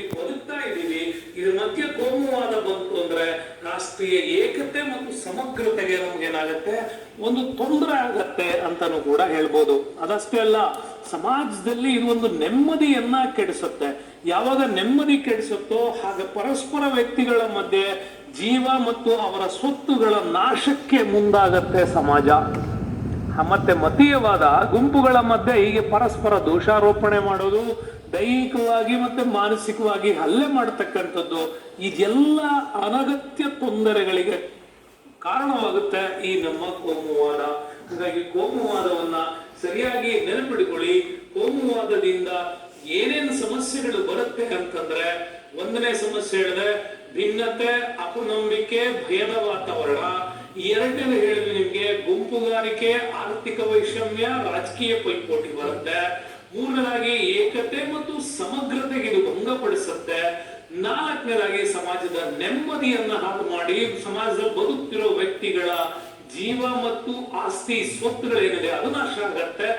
ಬದುಕ್ತಾ ಇದ್ದೀವಿ. ಇದ್ರ ಮಧ್ಯೆ ಕೋಮುವಾದ ಬಂತು ಅಂದ್ರೆ ರಾಷ್ಟ್ರೀಯ ಏಕತೆ ಮತ್ತು ಸಮಗ್ರತೆಗೆ ನಮ್ಗೇನಾಗತ್ತೆ? ಒಂದು ತೊಂದರೆ ಆಗತ್ತೆ ಅಂತಾನು ಕೂಡ ಹೇಳ್ಬೋದು. ಅದಷ್ಟೇ ಅಲ್ಲ, ಸಮಾಜದಲ್ಲಿ ಇದು ಒಂದು ನೆಮ್ಮದಿಯನ್ನ ಕೆಡಿಸುತ್ತೆ. ಯಾವಾಗ ನೆಮ್ಮದಿ ಕೆಡಿಸುತ್ತೋ ಹಾಗೆ ಪರಸ್ಪರ ವ್ಯಕ್ತಿಗಳ ಮಧ್ಯೆ ಜೀವ ಮತ್ತು ಅವರ ಸ್ವತ್ತುಗಳ ನಾಶಕ್ಕೆ ಮುಂದಾಗತ್ತೆ ಸಮಾಜ. ಮತ್ತೆ ಮತೀಯವಾದ ಗುಂಪುಗಳ ಮಧ್ಯೆ ಹೀಗೆ ಪರಸ್ಪರ ದೋಷಾರೋಪಣೆ ಮಾಡೋದು ದೈಹಿಕವಾಗಿ ಮತ್ತೆ ಮಾನಸಿಕವಾಗಿ ಹಲ್ಲೆ ಮಾಡತಕ್ಕಂಥದ್ದು ಇದೆಲ್ಲ ಅನಗತ್ಯ ತೊಂದರೆಗಳಿಗೆ ಕಾರಣವಾಗುತ್ತೆ ಈ ನಮ್ಮ ಕೋಮುವಾದ ಹಾಗಾಗಿ ಕೋಮುವಾದವನ್ನ ಸರಿಯಾಗಿ ನೆನಪಿಡಿಕೊಳ್ಳಿ. ಕೋಮುವಾದದಿಂದ ಏನೇನು ಸಮಸ್ಯೆಗಳು ಬರುತ್ತೆ ಅಂತಂದ್ರೆ ಒಂದನೇ ಸಮಸ್ಯೆ ಹೇಳಿದ್ರೆ ಭಿನ್ನತೆ, ಅಪನಂಬಿಕೆ, ಭಯದ ವಾತಾವರಣ. ಎರಡನೇ ಹೇಳಿದ್ರೆ ನಿಮ್ಗೆ ಗುಂಪುಗಾರಿಕೆ, ಆರ್ಥಿಕ ವೈಷಮ್ಯ, ರಾಜಕೀಯ ಪೈಪೋಟಿ ಬರುತ್ತೆ. ಮೂರನೇದಾಗಿ ಏಕತೆ ಮತ್ತು ಸಮಗ್ರತೆಗೆ ಇದು ಭಂಗಪಡಿಸುತ್ತೆ. ನಾಲ್ಕನೇದಾಗಿ ಸಮಾಜದ ನೆಮ್ಮದಿಯನ್ನ ಹಾಳು ಮಾಡಿ ಸಮಾಜದಲ್ಲಿ ಬದುಕ್ತಿರೋ ವ್ಯಕ್ತಿಗಳ ಜೀವ ಮತ್ತು ಆಸ್ತಿ ಸ್ವತ್ತುಗಳೇನಿದೆ ಅದು ನಾಶ ಆಗತ್ತೆ